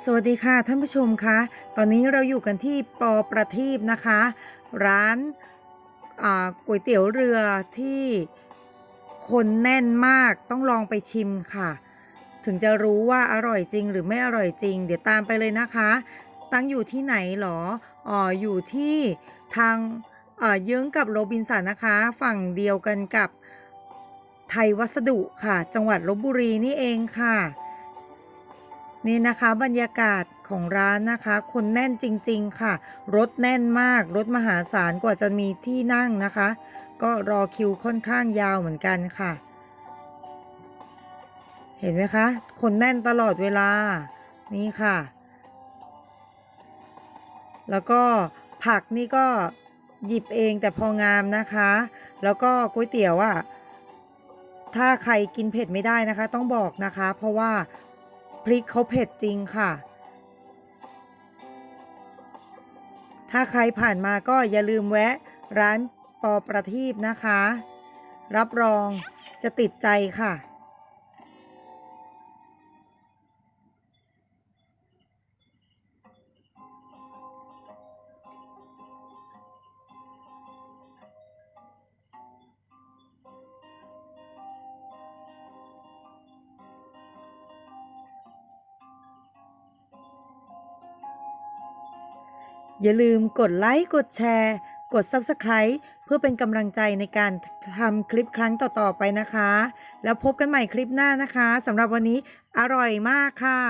สวัสดีค่ะท่านผู้ชมคะตอนนี้เราอยู่กันที่ปอประทีปนะคะ ร้านก๋วยเตี๋ยวเรือที่คนแน่นมากต้องลองไปชิมค่ะ ถึงจะรู้ว่าอร่อยจริงหรือไม่อร่อยจริง เดี๋ยวตามไปเลยนะคะ ตั้งอยู่ที่ไหนหรออ๋ออยู่ที่ทางเอ่อเยื้องกับโรบินสันนะคะ ฝั่งเดียวกันกับไทยวัสดุค่ะ จังหวัดลบบุรีนี่เองค่ะ นี่นะคะบรรยากาศของร้านนะคะ คนแน่นจริง ๆ ค่ะ รถแน่นมาก รถมหาศาลกว่าจะมีที่นั่งนะคะ ก็รอคิวค่อนข้างยาวเหมือนกันค่ะ เห็นไหมคะ คนแน่นตลอดเวลา นี่ค่ะ แล้วก็ผักนี่ก็หยิบเองแต่พองามนะคะ แล้วก็ก๋วยเตี๋ยวอะถ้าใครกินเผ็ดไม่ได้นะคะ ต้องบอกนะคะ เพราะว่า พริกเขาเผ็ดจริงค่ะ ถ้าใครผ่านมาก็อย่าลืมแวะร้านปอประทีปนะคะ รับรองจะติดใจค่ะ อย่าลืมกดไลค์ กดแชร์ กด Subscribe เพื่อเป็นกำลังใจในการทำคลิปครั้งต่อๆไปนะคะ แล้วพบกันใหม่คลิปหน้านะคะสำหรับวันนี้อร่อยมากค่ะ